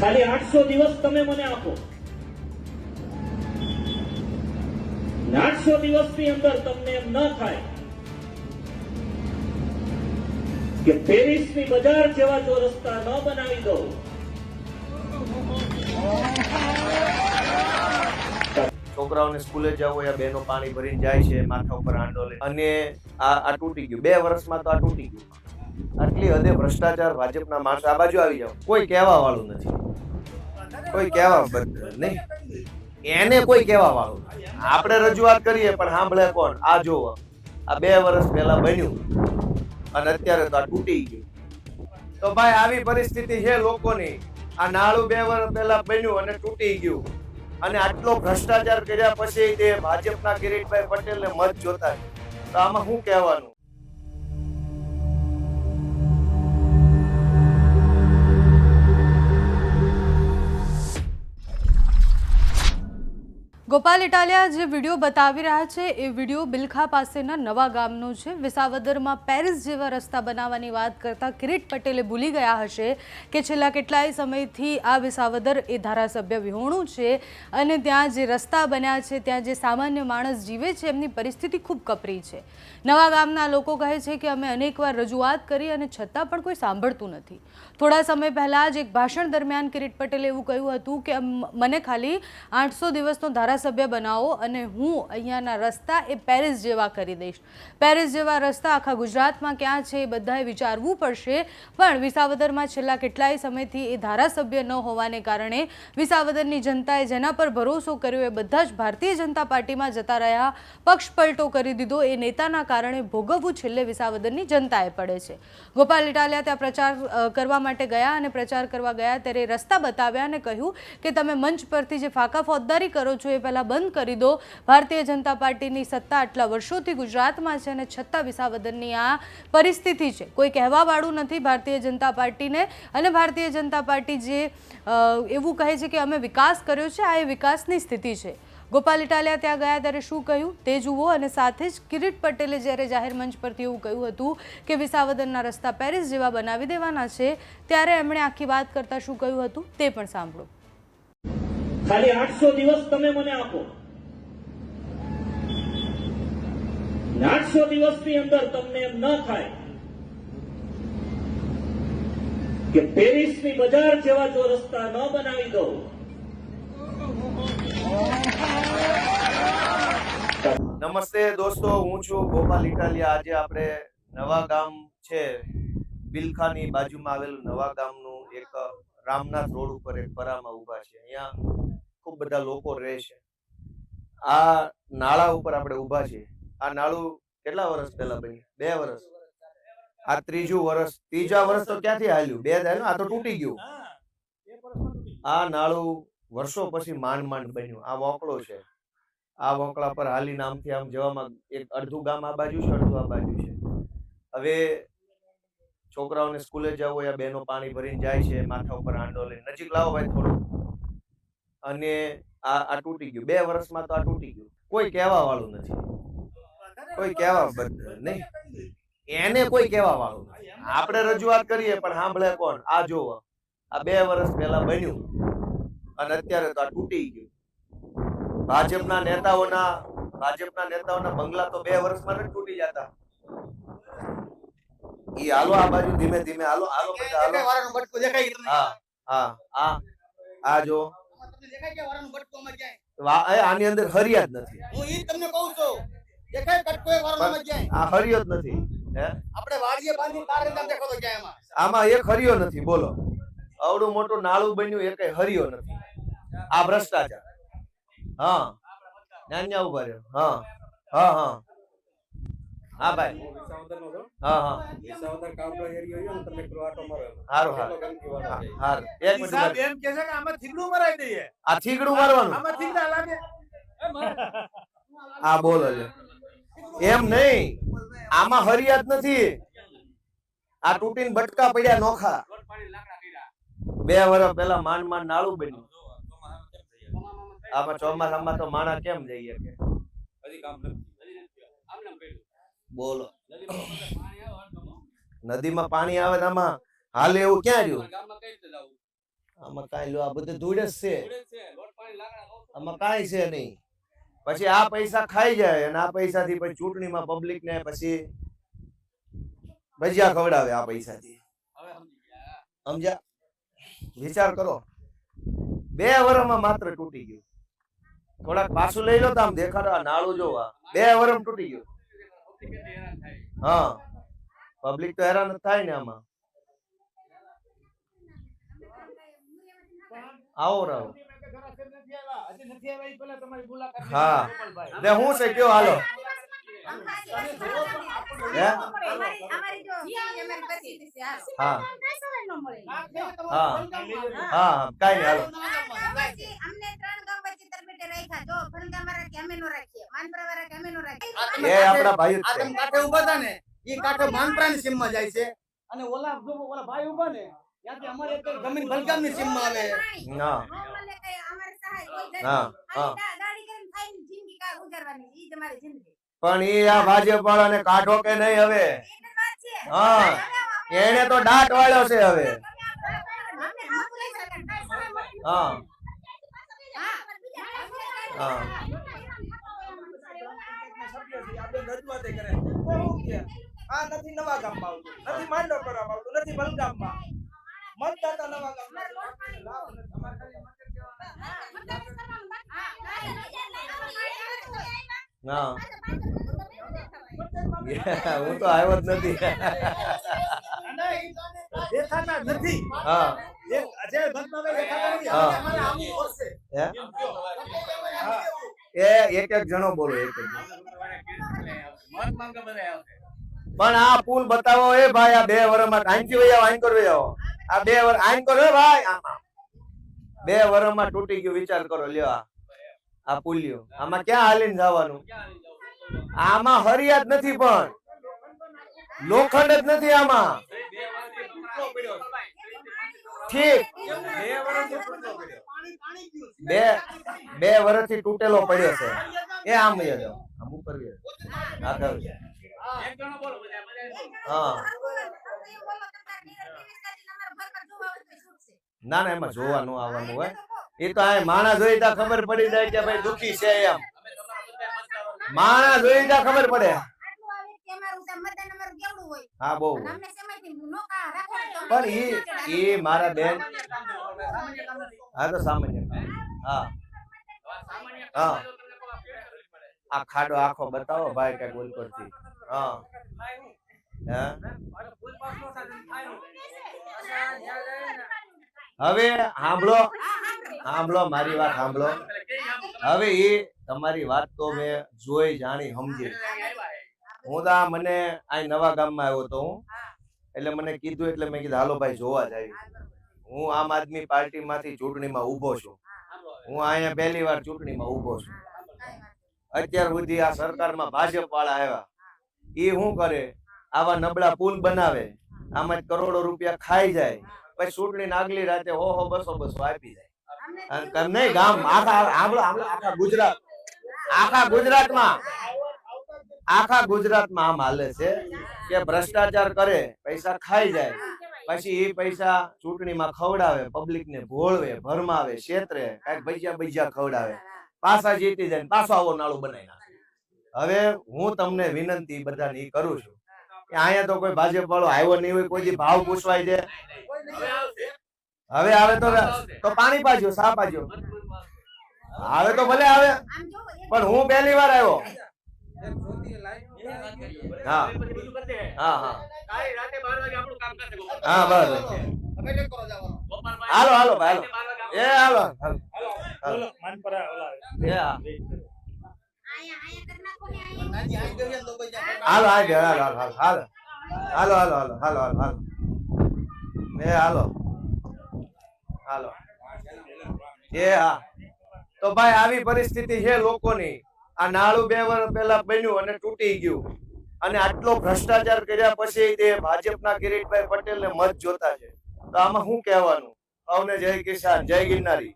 ખાલી આઠસો દિવસ તમે મને આપો. આઠસો દિવસની અંદર તમને એમ ન થાય કે પેરિસની બજાર જેવા જો રસ્તા ન બનાવી દઉં. છોકરાઓને સ્કૂલે જવું આ બેનો પાણી ભરીને જાય છે, માથા ઉપર આંડો લે અને આ તૂટી ગયું. બે વર્ષમાં તો આ તૂટી ગયું. આટલી હદે ભ્રષ્ટાચાર ભાજપના માણસ, આ બાજુ આવી જાવ કોઈ કહેવા વાળું નથી. કોઈ કહેવા નહીં. એને કોઈ કહેવા વાળું આપણે રજૂઆત કરીએ, પણ સાંભળે કોણ? આ જો આ બે વર્ષ પહેલા બન્યું. અને અત્યારે તો આ તૂટી ગયું. તો ભાઈ, આવી પરિસ્થિતિ છે લોકોની. આ નાળું બે વર્ષ પહેલા બન્યું અને તૂટી ગયું. અને આટલો ભ્રષ્ટાચાર કર્યા પછી તે ભાજપના કિરીટભાઈ પટેલને મત જોતા. તો આમાં શું કહેવાનું? ગોપાલ ઇટાલિયા જે વીડિયો બતાવી રહ્યા છે, એ વીડિયો બિલખા પાસેના નવા ગામનો છે. વિસાવદરમાં પેરિસ જેવા રસ્તા બનાવવાની વાત કરતા કિરીટ પટેલે ભૂલી ગયા હશે કે છેલ્લા કેટલાય સમયથી આ વિસાવદર એ ધારાસભ્ય વિહોણું છે અને ત્યાં જે રસ્તા બન્યા છે, ત્યાં જે સામાન્ય માણસ જીવે છે, એમની પરિસ્થિતિ ખૂબ કપરી છે. નવા ગામના લોકો કહે છે કે અમે અનેકવાર રજૂઆત કરી અને છતાં પણ કોઈ સાંભળતું નથી. થોડા સમય પહેલાં જ એક ભાષણ દરમિયાન કિરીટ પટેલે એવું કહ્યું હતું કે મને ખાલી આઠસો દિવસનો ધારાસભ્ય બનાવો અને હું અહીંયાના રસ્તા એ પેરિસ જેવા કરી દઈશ. પેરિસ જેવા રસ્તા આખા ગુજરાતમાં ક્યાં છે એ બધાએ વિચારવું પડશે. પણ વિસાવદરમાં છેલ્લા કેટલાય સમયથી એ ધારાસભ્ય ન હોવાને કારણે વિસાવદરની જનતાએ જેના પર ભરોસો કર્યો એ બધા જ ભારતીય જનતા પાર્ટીમાં જતા રહ્યા. પક્ષ પલટો કરી દીધો એ નેતાના કારણે ભોગવવું છેલ્લે વિસાવદરની જનતાએ પડે છે. ગોપાલ ઇટાલિયા ત્યાં પ્રચાર કરવા માટે ગયા અને પ્રચાર કરવા ગયા ત્યારે રસ્તા બતાવ્યા અને કહ્યું કે તમે મંચ પરથી જે ફાકા ફોજદારી કરો છો એ પહેલાં બંધ કરી દો. ભારતીય જનતા પાર્ટીની સત્તા આટલા વર્ષોથી ગુજરાતમાં છે અને છતાં વિસાવદનની આ પરિસ્થિતિ છે. કોઈ કહેવાવાળું નથી ભારતીય જનતા પાર્ટીને અને ભારતીય જનતા પાર્ટી જે એવું કહે છે કે અમે વિકાસ કર્યો છે, આ એ વિકાસની સ્થિતિ છે. ગોપાલ ઇટાલિયા ત્યાં ગયા ત્યારે શું કહ્યું? તે જુઓ અને સાથે જ કિરીટ પટેલે જ્યારે જાહેર મંચ પરથી એવું કહ્યું હતું કે વિસાવદનના રસ્તા પેરિસ જેવા બનાવી દેવાના છે, ત્યારે એમણે આખી વાત કરતાં શું કહ્યું હતું તે પણ સાંભળો. ખાલી આઠસો દિવસ તમે મને આપો. આઠસો દિવસની અંદર તમને એમ ન થાય કે પેરિસની બજાર જેવા જો રસ્તા ન બનાવી દો નમસ્તે દોસ્તો, હું છું ગોપાલ ઇટાલિયા. આજે આપણે નવા ગામ છે, બિલખાની બાજુમાં આવેલું નવા ગામનું એક રામનાથ રોડ ઉપર એક પરામાં ઊભા છે અહીંયા ખૂબ બધા લોકો રહે છે. આ નાળા ઉપર આપણે ઊભા છીએ. આ નાળું કેટલા વર્ષ પહેલા બન્યું? બે વર્ષ. આ ત્રીજું વર્ષ. ત્રીજા વર્ષ તો ક્યાંથી હાલ્યું? બે થાય આ તો તૂટી ગયું. આ નાળું વર્ષો પછી માંડ માંડ બન્યું. આ વોકળો છે. આ વોકળા પર હાલી નામથી આમ જવામાં એક અડધું ગામ આ બાજુ છે, અડધું આ બાજુ છે. હવે છોકરાઓને સ્કૂલે જવું હોય બેનો પાણી ભરીને જાય છે, માથા ઉપર આંડો લઈને. નજીક લાવો ભાઈ થોડું. અને આ આ તૂટી ગયું. બે વર્ષમાં તો આ તૂટી ગયું. કોઈ કહેવા વાળું નથી. કોઈ કહેવા નહીં. એને કોઈ કહેવા વાળું નથી. આપણે રજૂઆત કરીએ પણ સાંભળે કોણ? આ જોવો આ બે વર્ષ પહેલા બન્યું. અને અત્યારે તો આ તૂટી ગયું. ભાજપના નેતાઓના ભાજપના નેતાઓના બંગલા તો બે વર્ષમાં જ તૂટી જતા. ઈ હાલો આ બાજુ ધીમે ધીમે હાલો હાલો બધા? હા હા. આ આ જો આની અંદર હરિયા જ નથી. હું ઈ તમને કહું છું. દેખાય કટકો એ આમાં ક્યાંય? આ હરિયો જ નથી હે? આપણે વાડીએ બાંધી તારે તમ દેખો તો જાય આમાં. આમાં એક હરિયો નથી બોલો. અવડું મોટું નાળું બન્યું એ કઈ હરિયો નથી. આ ભ્રષ્ટાચાર. હા. નાન્યા ઊભા રહ્યો. હા. હા હા. હા ભાઈ. હા હા હારું હારું. હારું. એક મિનિટ સાહેબ એમ કે છે કે આમાં થીગડું મરાઈ દઈએ. આ થીગડું મારવાનું. આમાં થીગડા લાગે. આ બોલો એમ નહીં. આમાં હરિયાત નથી. આ તૂટીને બટકા પડ્યા નોખા. બે વર્ષ પહેલા માંડ માંડ નાળું બન્યું. આમાં ચોમાસામાં તો માણા કેમ જઈએ? કે બોલો. નદીમાં પાણી આવે તો આમાં હાલે એવું ક્યાં રહ્યું? આમાં કાંઈ લો આ બધું ધૂળ જ છે. આમાં કાંઈ છે નહીં. પછી આ પૈસા ખાઈ જાય અને આ પૈસાથી પછી ચૂંટણીમાં પબ્લિક ને પછી ભજીયા ખવડાવે આ પૈસાથી. સમજ્યા? વિચાર કરો. બે વર્ષમાં માત્ર તૂટી ગયું. થોડાક પાછું લઈ લો તો આમ દેખાડો આ નાળું જોવા. બે વરમ તૂટી ગયું. હા. પબ્લિક તો હેરાન થાય ને આમાં. આવો રાવ હા. ને હું છે? કયો? હાલો. હા? હા. હા. કઈ હાલો. પણ જો ભણકા મારા વાળા એ આપણા ભાઈ જ ને અને ઓલા કાઢો કે નહીં હવે હા એને તો દાટ વાળ્યો છે હવે હા હા. નથી નવા ગામમાં આવતું. કરવામાં આવતું નથી બલગામમાં. મતદાતા નવા હા. હું. તો આવ્યો જ નથી. દેખાતા નથી. હા. જે નથી હા. એ એક એક જણો બોલો એક એક પણ આ પુલ બતાવો એ ભાઈ આ બે વર્ષમાં આંકી વહી આવો આઈન કરો આવો આ બે વર આંકોર હે ભાઈ આમ. બે વર્ષમાં તૂટી ગયું વિચાર કરો લ્યો આ. આ પુલિયો આમાં ક્યાં હાલીને જવાનું? આમાં હરિયાત નથી પણ. લોખંડ જ નથી આમાં. ઠીક. બે વર્ષથી પડ્યો. બે બે વર્ષથી તૂટેલો પડ્યો છે. એ આમ જાઓ આમ ઉપર વહી આગળ હા. ના ના, એમાં જોવાનું આવવાનું હોય. એ તો આ માણસ જોઈ ત્યાં ખબર પડી જાય કે ભાઈ દુખી છે એમ. માણસ જોઈ ત્યાં ખબર પડે. હા, બહુ. પણ એ મારા બેન હા, તો સામાન્ય હા. હા. આ ખાડો આખો બતાવો, ભાઈ કઈ બોલ પરથી હા? હવે સાંભળો સાંભળો મારી વાત સાંભળો હવે એ તમારી વાત તો મેં જોઈ, જાણી, સમજી. હું તો મને આ નવા ગામમાં આવ્યો તો હું. એટલે મને કીધું, એટલે મેં કીધું, હાલો ભાઈ, જોવા જાય હું આમ આદમી પાર્ટી માંથી ચૂંટણીમાં ઊભો છું. હું અહીંયા પહેલી વાર ચૂંટણીમાં ઊભો છું. અત્યાર સુધી આ સરકારમાં ભાજપ વાળા આવ્યા. એ શું કરે? આવા નબળા પુલ બનાવે. આમાં કરોડો રૂપિયા ખાઈ જાય. પછી ચૂંટણી આગલી રાતે હો હો, બસો બસો આપી જાય. નહીં, ગામ ગુજરાત, આખા ગુજરાતમાં આખા ગુજરાતમાં આમ હાલે છે કે ભ્રષ્ટાચાર કરે, પૈસા ખાઈ જાય. પછી એ પૈસા ચૂંટણીમાં ખવડાવે પબ્લિક ને ભોળવે ભરમાવે ક્ષેત્રે કંઈક ભજીયા ભજીયા ખવડાવે. પાછા જીતી જાય પાછો આવો નાળું બનાવી નાખે. હવે હું તમને વિનંતી બધાને કરું છું કે અહીંયા તો કોઈ ભાજપ વાળો આવ્યો નહીં હોય કોઈ ભાવ પૂછવાય છે? હવે આવે તો તો પાણી પાજો સા પાજો. આવે તો ભલે આવે. પણ હું પહેલી વાર આવ્યો. હા. હા હા. હા બસ હાલો હાલો, ભાઈ એ, હાલો. હાલો. હાલો હાલો હાલો હાલો. હાલો હાલો હાલો હાલો હાલો હાલો. એ, હાલો. હાલો. એ, હા. તો ભાઈ, આવી પરિસ્થિતિ છે લોકોની. આ નાળું બે વર્ષ પહેલા બન્યું અને તૂટી ગયું. અને આટલો ભ્રષ્ટાચાર કર્યા પછી તે ભાજપના કિરીટભાઈ પટેલ ને મત જોતા છે. તો આમાં શું કહેવાનું? અવને જય કિસાન, જય ગિરનારી.